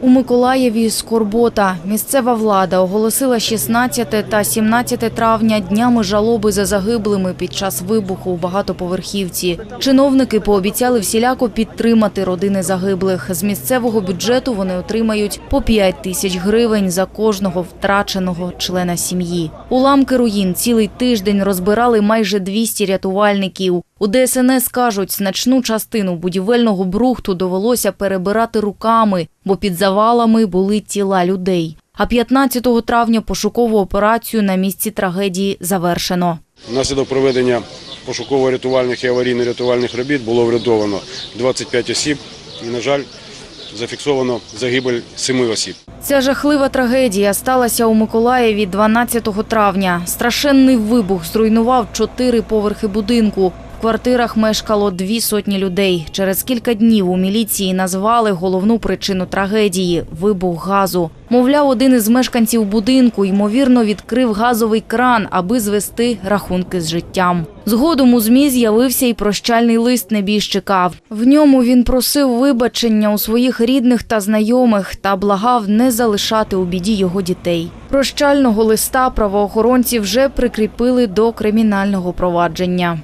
У Миколаєві скорбота. Місцева влада оголосила 16 та 17 травня днями жалоби за загиблими під час вибуху у багатоповерхівці. Чиновники пообіцяли всіляко підтримати родини загиблих. З місцевого бюджету вони отримають по 5 тисяч гривень за кожного втраченого члена сім'ї. Уламки руїн цілий тиждень розбирали майже 200 рятувальників. У ДСНС кажуть, значну частину будівельного брухту довелося перебирати руками, бо під завалами були тіла людей. А 15 травня пошукову операцію на місці трагедії завершено. Внаслідок проведення пошуково-рятувальних і аварійно-рятувальних робіт було врятовано 25 осіб і, на жаль, зафіксовано загибель 7 осіб. Ця жахлива трагедія сталася у Миколаєві 12 травня. Страшенний вибух зруйнував чотири поверхи будинку. Квартирах мешкало дві сотні людей. Через кілька днів у міліції назвали головну причину трагедії – вибух газу. Мовляв, один із мешканців будинку ймовірно відкрив газовий кран, аби звести рахунки з життям. Згодом у ЗМІ з'явився і прощальний лист небіжчика. В ньому він просив вибачення у своїх рідних та знайомих та благав не залишати у біді його дітей. Прощального листа правоохоронці вже прикріпили до кримінального провадження.